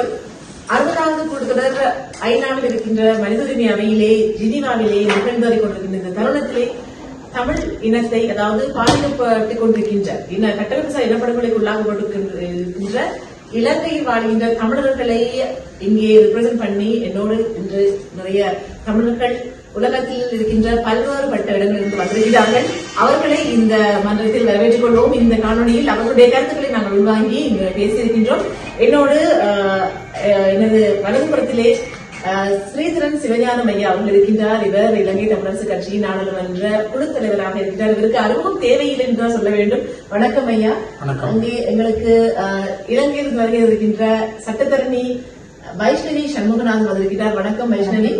சங்கம் அறுபதாவது கூட்டத்தொடர் ஐநாவில் இருக்கின்ற மனித உரிமை அவையிலே ஜினிவாவிலே நிகழ்ந்து கொண்டிருக்கின்ற இந்த தருணத்திலே தமிழ் இனத்தை அதாவது பாதிக்கப்பட்டுக் கொண்டிருக்கின்ற இன கட்டமைப்பு இனப்படுகொலைக்கு உள்ளாகப்பட்டிருக்கின்ற இலங்கையில் வாழ்கின்ற தமிழர்களை இங்கே ரிப்ரசென்ட் பண்ணி என்னோடு இன்று நிறைய தமிழர்கள் உலகத்தில் இருக்கின்ற பல்வேறுபட்ட இடங்களிலிருந்து வந்திருக்கிறார்கள் அவர்களை இந்த மன்றத்தில் வரவேற்றுக் கொள்வோம். இந்த காணொலியில் அவர்களுடைய கருத்துக்களை நாங்கள் உள்வாங்கி இங்கு பேசியிருக்கின்றோம். என்னோடு எனது வலதுபுறத்திலே ஸ்ரீதரன் சிவஞானம் ஐயா அவர்கள் இருக்கின்றார். இவர் இலங்கை தமிழரசு கட்சியின் நாடாளுமன்ற குழு தலைவராக இருக்கிறார் இவருக்கு அறிமுகம் தேவையில்லை என்று சொல்ல வேண்டும். வணக்கம் ஐயா. அங்கே எங்களுக்கு இலங்கையில் வருகை இருக்கின்ற சட்டத்தரணி வைஷ்ணவி சண்முகநாதன் வந்திருக்கிறார் வணக்கம் வைஷ்ணவி.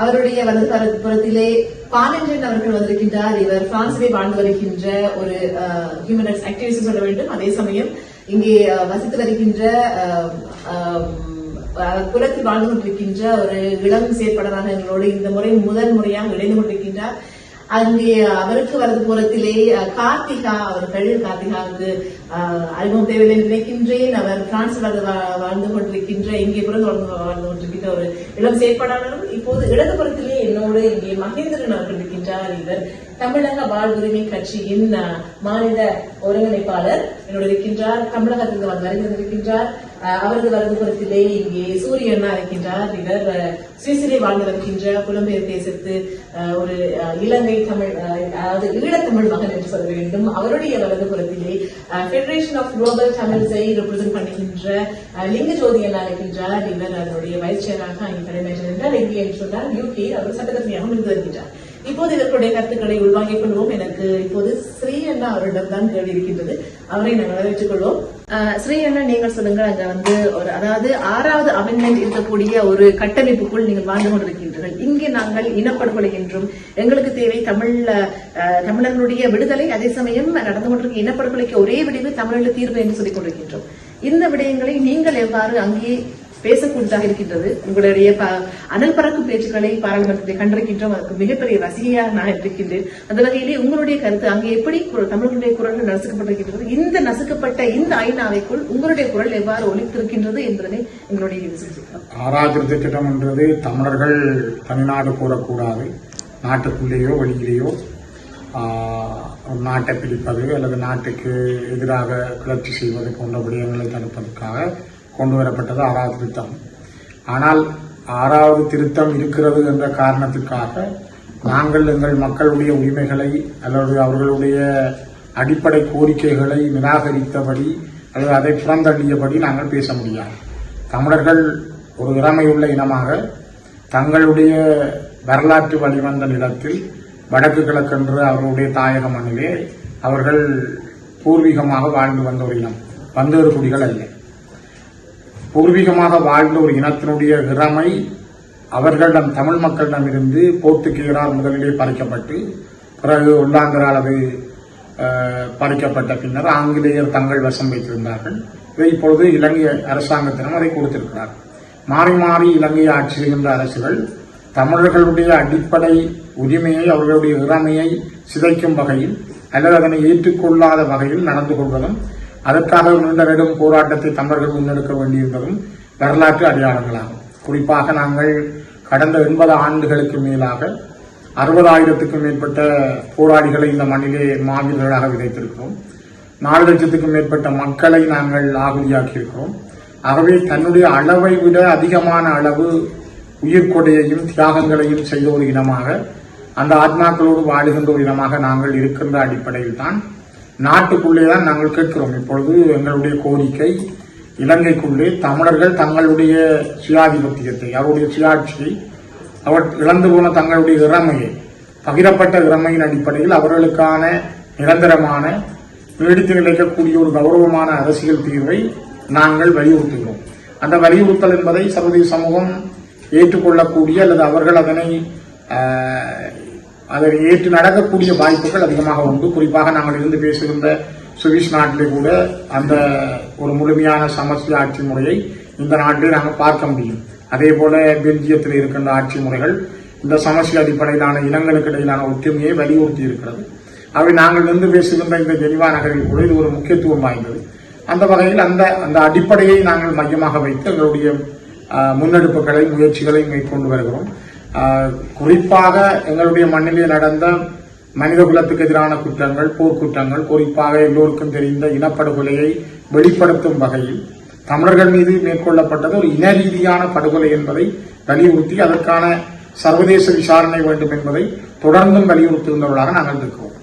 அவருடைய வலது புறத்திலே பானஞ்சன் அவர்கள் வந்திருக்கின்றார். இவர் பிரான்சிலே வாழ்ந்து வருகின்ற ஒரு ஹியூமன் ரைட்ஸ் ஆக்டிவிஸ்ட் சொல்ல வேண்டும். அதே சமயம் இங்கே வசித்து வருகின்ற குலத்தில் வாழ்ந்து கொண்டிருக்கின்ற ஒரு இளம் செயற்படராக எங்களோடு இந்த முறை முதல் முறையாக இணைந்து கொண்டிருக்கின்றார். அங்கே அவருக்கு வரது புறத்திலே கார்த்திகா கார்த்திகா அவர்கள் கார்த்திகாவுக்கு அறிமுகம் தேவையில்லை நினைக்கின்றேன். அவர் பிரான்ஸ் வாழ்ந்து வா- வாழ்ந்து கொண்டிருக்கின்ற இங்கே பிறந்து வாழ்ந்து வாழ்ந்து கொண்டிருக்கின்ற ஒரு இளம் செயற்பாடாளரும். இப்போது இடது புறத்திலே என்னோடு இங்கே மகேந்திரன் அவர்கள் இருக்கின்றார். இவர் தமிழக வாழ்வுரிமை கட்சியின் மாநில ஒருங்கிணைப்பாளர். என்னோடு இருக்கின்றார். தமிழகத்திலிருந்து அவர் வருகின்றிருக்கின்றார் அவரது வலது புறத்திலே இங்கே சூரியனா இருக்கின்றார் இவர் சுவிசிலே சுவிஸிலே வாழ்ந்து வருகின்ற புலம்பெயர் தேசத்து ஒரு இலங்கை தமிழ் அதாவது ஈழத்தமிழ் மகன் என்று சொல்ல வேண்டும். அவருடைய வலது புறத்திலே ஃபெடரேஷன் ஆஃப் குளோபல் தமிழ்ஸை ரெப்ரசென்ட் பண்ணுகின்ற லிங்க ஜோதி என்ன இருக்கின்றார் இவர் அதனுடைய வைஸ் செயலாக அங்கே கடமையாற்றிருந்தார் எங்கே என்று சொன்னால் யூகே அவர் சட்டத்தரணியாக இருந்து வருகின்றார் இப்போது இவர்களுடைய கருத்துக்களை உள்வாங்கிக் கொள்வோம். எனக்கு இப்போது ஸ்ரீ அண்ணா அவரிடம் தான் கேள்வி இருக்கின்றது அவரை நாங்கள் வரவேற்றுக் கொள்வோம் ஸ்ரீ அண்ணா நீங்கள் சொல்லுங்கள் அங்க வந்து ஒரு அதாவது ஆறாவது அமெண்ட்மெண்ட் இருக்கக்கூடிய ஒரு கட்டமைப்புக்குள் நீங்கள் வாழ்ந்து கொண்டிருக்கின்றீர்கள். இங்கே நாங்கள் இனப்படுகொலை என்றும் எங்களுக்கு தேவை தமிழ் தமிழர்களுடைய விடுதலை. அதே சமயம் நடந்து கொண்டிருக்க இனப்படுகொலைக்கு ஒரே விடிவு தமிழில் தீர்வு என்று சொல்லிக் கொண்டிருக்கின்றோம். இந்த விடயங்களை நீங்கள் எவ்வாறு அங்கே பேசக்கூடியதாக இருக்கின்றது. உங்களுடைய ப- அனல் பறக்கும் பேச்சுக்களை பாராளுமன்றத்தை கண்டிருக்கின்றோம். அதற்கு மிகப்பெரிய ரசிகையாக நான் இருக்கின்றேன். அந்த வகையிலே உங்களுடைய கருத்து அங்கே எப்படி குரல் தமிழர்களுடைய குரல்கள் நசுக்கப்பட்டிருக்கின்றது? இந்த நசுக்கப்பட்ட இந்த ஐநாவைக்குள் உங்களுடைய குரல் எவ்வாறு ஒலித்திருக்கின்றது என்பதனை எங்களுடைய யோசிக்கிறோம் திட்டம் என்றது தமிழர்கள் தமிழ்நாடு கூறக்கூடாது. நாட்டுக்குள்ளேயோ வெளியிலேயோ நாட்டை பிடிப்பது அல்லது நாட்டுக்கு எதிராக கிளர்ச்சி செய்வது போன்ற விடயங்களை தடுப்பதற்காக கொண்டு வரப்பட்டது ஆறாவது திருத்தம். ஆனால் ஆறாவது திருத்தம் இருக்கிறது என்ற காரணத்துக்காக நாங்கள் எங்கள் மக்களுடைய உரிமைகளை அல்லது அவர்களுடைய அடிப்படை கோரிக்கைகளை நிராகரித்தபடி அல்லது அதை புறந்தள்ளியபடி நாங்கள் பேச முடியாது. தமிழர்கள் ஒரு இறமையுள்ள இனமாக தங்களுடைய வரலாற்று வழிவந்த நிலத்தில் வடக்கு கிழக்கென்று அவர்களுடைய தாயக மண்ணிலே அவர்கள் பூர்வீகமாக வாழ்ந்து வந்த ஒரு இனம். வந்தவர் குடிகள் அல்ல. பூர்வீகமாக வாழ்ந்த ஒரு இனத்தினுடைய இறமை அவர்களிடம் தமிழ் மக்களிடமிருந்து போர்த்துக்கீரால் முதலிலே பறிக்கப்பட்டு பிறகு உள்ளாங்கரால் அது பறிக்கப்பட்ட பின்னர் ஆங்கிலேயர் தங்கள் வசம் வைத்திருந்தார்கள். இதை இப்பொழுது இலங்கை அரசாங்கத்திடம் அதை கொடுத்திருக்கிறார். மாறி மாறி இலங்கை ஆட்சி செய்கின்ற அரசுகள் தமிழர்களுடைய அடிப்படை உரிமையை அவர்களுடைய இறமையை சிதைக்கும் வகையில் அல்லது அதனை ஏற்றுக்கொள்ளாத வகையில் நடந்து கொள்வதும் அதற்காக நீண்ட போராட்டத்தை தமிழர்கள் முன்னெடுக்க வேண்டியிருந்ததும் வரலாற்று அடையாளங்களாகும். குறிப்பாக நாங்கள் கடந்த எண்பது ஆண்டுகளுக்கு மேலாக அறுபதாயிரத்துக்கும் மேற்பட்ட போராளிகளை இந்த மண்ணிலே மாவீரர்களாக விதைத்திருக்கிறோம். நாலு லட்சத்துக்கும் மேற்பட்ட மக்களை நாங்கள் ஆகுதியாக்கியிருக்கிறோம். ஆகவே தன்னுடைய அளவை விட அதிகமான அளவு உயிர்கொடையையும் தியாகங்களையும் செய்த ஒரு இனமாக அந்த ஆத்மாக்களோடு வாழுகின்ற ஒரு இனமாக நாங்கள் இருக்கின்ற அடிப்படையில் தான் நாட்டுக்குள்ளே தான் நாங்கள் கேட்கிறோம். இப்பொழுது எங்களுடைய கோரிக்கை இலங்கைக்குள்ளே தமிழர்கள் தங்களுடைய சுயாதிபத்தியத்தை அவருடைய சுயாட்சியை அவர் இழந்து போன தங்களுடைய இறமையை பகிரப்பட்ட இறமையின் அடிப்படையில் அவர்களுக்கான நிரந்தரமான நீடித்து நிலைக்கக்கூடிய ஒரு கௌரவமான அரசியல் தீர்வை நாங்கள் வலியுறுத்துகிறோம். அந்த வலியுறுத்தல் என்பதை சர்வதேச சமூகம் ஏற்றுக்கொள்ளக்கூடிய அல்லது அவர்கள் அதனை அதை ஏற்று நடக்கக்கூடிய வாய்ப்புகள் அதிகமாக உண்டு. குறிப்பாக நாங்கள் இருந்து பேசியிருந்த சுவிஸ் நாட்டிலே கூட அந்த ஒரு முழுமையான சமஸ்தி ஆட்சி முறையை இந்த நாட்டிலே நாங்கள் பார்க்க முடியும். அதே போல பெல்ஜியத்தில் இருக்கின்ற ஆட்சி முறைகள் இந்த சமஸ்தி அடிப்படையிலான இனங்களுக்கு இடையிலான ஒற்றுமையை வலியுறுத்தி இருக்கிறது. அவை நாங்கள் நின்று பேசுகின்ற இந்த ஜெனிவா நகரில் கூட இது ஒரு முக்கியத்துவம் வாய்ந்தது. அந்த வகையில் அந்த அந்த அடிப்படையை நாங்கள் மையமாக வைத்து எங்களுடைய முன்னெடுப்புகளை முயற்சிகளை மேற்கொண்டு வருகிறோம். குறிப்பாக எங்களுடைய மண்ணிலே நடந்த மனித குலத்துக்கு எதிரான குற்றங்கள் போர்க்குற்றங்கள் குறிப்பாக எல்லோருக்கும் தெரிந்த இனப்படுகொலையை வெளிப்படுத்தும் வகையில் தமிழர்கள் மீது மேற்கொள்ளப்பட்டது ஒரு இன ரீதியான படுகொலை என்பதை வலியுறுத்தி அதற்கான சர்வதேச விசாரணை வேண்டும் என்பதை தொடர்ந்தும் வலியுறுத்துகின்றவர்களாக நாங்கள் இருக்கிறோம்